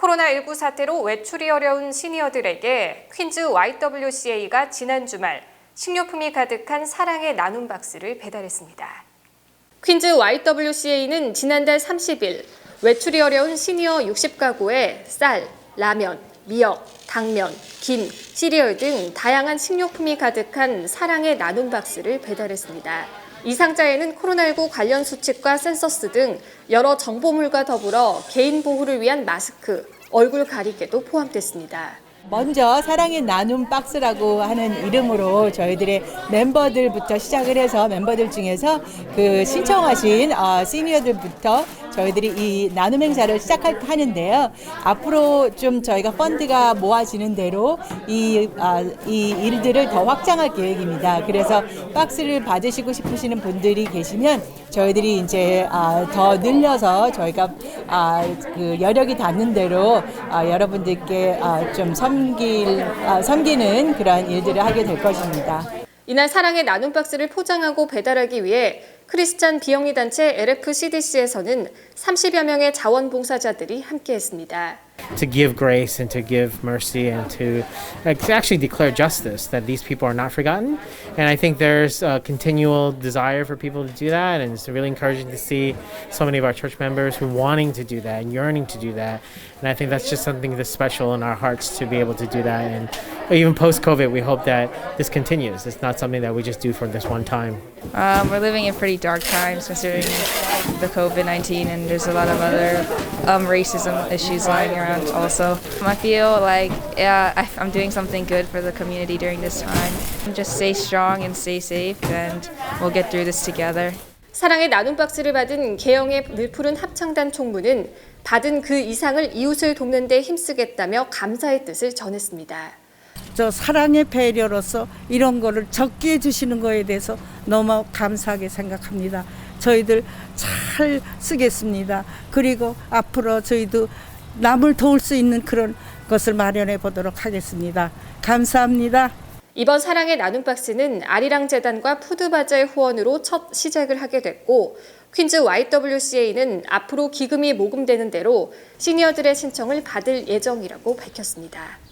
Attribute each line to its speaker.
Speaker 1: 코로나19 사태로 외출이 어려운 시니어들에게 퀸즈 YWCA가 지난 주말 식료품이 가득한 사랑의 나눔 박스를 배달했습니다. 퀸즈 YWCA는 지난달 30일 외출이 어려운 시니어 60가구에 쌀, 라면, 미역, 당면, 김, 시리얼 등 다양한 식료품이 가득한 사랑의 나눔 박스를 배달했습니다. 이 상자에는 코로나19 관련 수칙과 센서스 등 여러 정보물과 더불어 개인 보호를 위한 마스크, 얼굴 가리개도 포함됐습니다.
Speaker 2: 먼저 사랑의 나눔 박스라고 하는 이름으로 저희들의 멤버들부터 시작을 해서 멤버들 중에서 그 신청하신 어, 시니어들부터 저희들이 이 나눔 행사를 시작하는데요. 앞으로 좀 저희가 펀드가 모아지는 대로 이, 아, 이 일들을 더 확장할 계획입니다. 그래서 박스를 받으시고 싶으시는 분들이 계시면 저희들이 이제 아, 더 늘려서 저희가 아, 그 여력이 닿는 대로 아, 여러분들께 아, 좀 섬길, 아, 섬기는 그러한 일들을 하게 될 것입니다.
Speaker 1: 이날 사랑의 나눔 박스를 포장하고 배달하기 위해 크리스찬 비영리 단체 LFCDC에서는 30여 명의 자원봉사자들이 함께했습니다.
Speaker 3: to give grace and to give mercy and to, uh, to actually declare justice that these people are not forgotten. And I think there's a continual desire for people to do that, and it's really encouraging to see so many of our church members who wanting to do that and yearning to do that. And I think that's just something that's special in our hearts to be able to do that. And even post COVID, we hope that this continues. It's not something that we just do for this one time.
Speaker 4: Um, we're living in pretty dark times considering the COVID 19, and there's a lot of other um, racism issues lying around also. I feel like yeah, I, I'm doing something good for the community during this time. Just stay strong and stay safe, and we'll get through this together.
Speaker 1: 사랑의 나눔 박스를 받은 개영의 늘푸른 합창단 총무는 받은 그 이상을 이웃을 돕는 데 힘쓰겠다며 감사의 뜻을 전했습니다.
Speaker 5: 저 사랑의 배려로서 이런 거를 적게 해주시는 거에 대해서 너무 감사하게 생각합니다. 저희들 잘 쓰겠습니다. 그리고 앞으로 저희도 남을 도울 수 있는 그런 것을 마련해 보도록 하겠습니다. 감사합니다.
Speaker 1: 이번 사랑의 나눔 박스는 아리랑 재단과 푸드바자의 후원으로 첫 시작을 하게 됐고 퀸즈 YWCA는 앞으로 기금이 모금되는 대로 시니어들의 신청을 받을 예정이라고 밝혔습니다.